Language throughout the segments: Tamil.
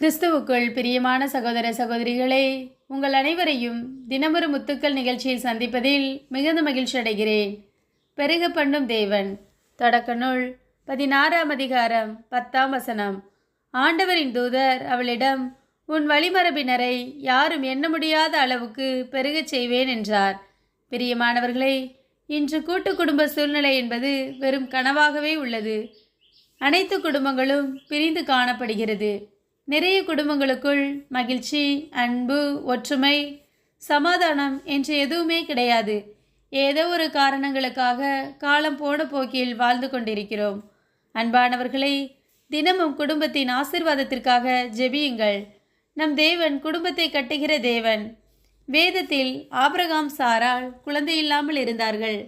கிறிஸ்துவுக்குள் பிரியமான சகோதர சகோதரிகளே உங்கள் அனைவரையும் தினமொரு முத்துக்கள் நிகழ்ச்சியில் சந்திப்பதில் மிகுந்த மகிழ்ச்சி அடைகிறேன். பெருக பண்ணும் தேவன். தொடக்க நூல் பதினாறாம் அதிகாரம் பத்தாம் வசனம். ஆண்டவரின் தூதர் அவளிடம் உன் வழிமரபினரை யாரும் எண்ண முடியாத அளவுக்கு பெருகச் செய்வேன் என்றார். பிரியமானவர்களே இன்று கூட்டு குடும்ப சூழ்நிலை என்பது வெறும் கனவாகவே உள்ளது. அனைத்து குடும்பங்களும் பிரிந்து காணப்படுகிறது. நிறைய குடும்பங்களுக்குள் மகிழ்ச்சி அன்பு ஒற்றுமை சமாதானம் என்று எதுவுமே கிடையாது. ஏதோ ஒரு காரணங்களுக்காக காலம் போன போக்கில் வாழ்ந்து கொண்டிருக்கிறோம். அன்பானவர்களை தினமும் குடும்பத்தின் ஆசிர்வாதத்திற்காக ஜெபியுங்கள். நம் தேவன் குடும்பத்தை கட்டுகிற தேவன். வேதத்தில் ஆபிரகாம் சாரால் குழந்தை இல்லாமல் இருந்தார்கள்.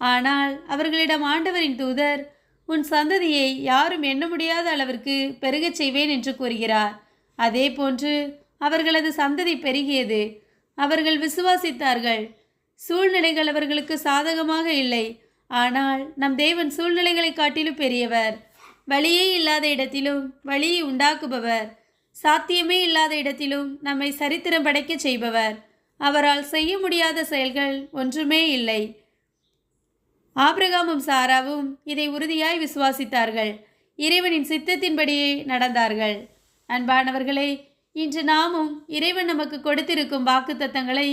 ஆனால் அவர்களிடம் ஆண்டவரின் தூதர் உன் சந்ததியை யாரும் எண்ண முடியாத அளவிற்கு பெருகச் செய்வேன் என்று கூறுகிறார். அதே போன்று அவர்களது சந்ததி பெருகியது. அவர்கள் விசுவாசித்தார்கள். சூழ்நிலைகள் அவர்களுக்கு சாதகமாக இல்லை. ஆனால் நம் தேவன் சூழ்நிலைகளை காட்டிலும் பெரியவர். வழியே இல்லாத இடத்திலும் வழியை உண்டாக்குபவர். சாத்தியமே இல்லாத இடத்திலும் நம்மை சரித்திரம் படைக்கச் செய்பவர். அவரால் செய்ய முடியாத செயல்கள் ஒன்றுமே இல்லை. ஆபிரகாமும் சாராவும் இதை உறுதியாய் விசுவாசித்தார்கள். இறைவனின் சித்தத்தின்படியே நடந்தார்கள். அன்பானவர்களே இன்று நாமும் இறைவன் நமக்கு கொடுத்திருக்கும் வாக்குத்தத்தங்களை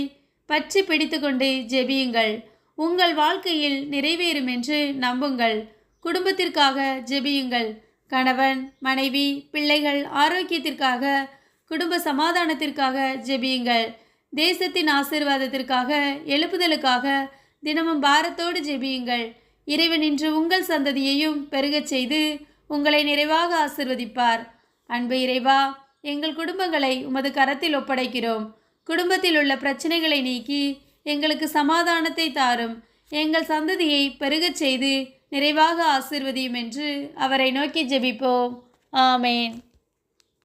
பற்றி பிடித்துக்கொண்டு ஜெபியுங்கள். உங்கள் வாழ்க்கையில் நிறைவேறும் என்று நம்புங்கள். குடும்பத்திற்காக ஜெபியுங்கள். கணவன் மனைவி பிள்ளைகள் ஆரோக்கியத்திற்காக குடும்ப சமாதானத்திற்காக ஜெபியுங்கள். தேசத்தின் ஆசீர்வாதத்திற்காக எழுப்புதலுக்காக தினமும் பாரத்தோடு ஜெபியுங்கள். இறைவன் இன்று உங்கள் சந்ததியையும் பெருகச் செய்து உங்களை நிறைவாக ஆசிர்வதிப்பார். அன்பு இறைவா எங்கள் குடும்பங்களை உமது கரத்தில் ஒப்படைக்கிறோம். குடும்பத்தில் உள்ள பிரச்சனைகளை நீக்கி எங்களுக்கு சமாதானத்தை தாரும். எங்கள் சந்ததியை பெருகச் செய்து நிறைவாக ஆசிர்வதியும் என்று அவரை நோக்கி ஜெபிப்போம். ஆமேன்.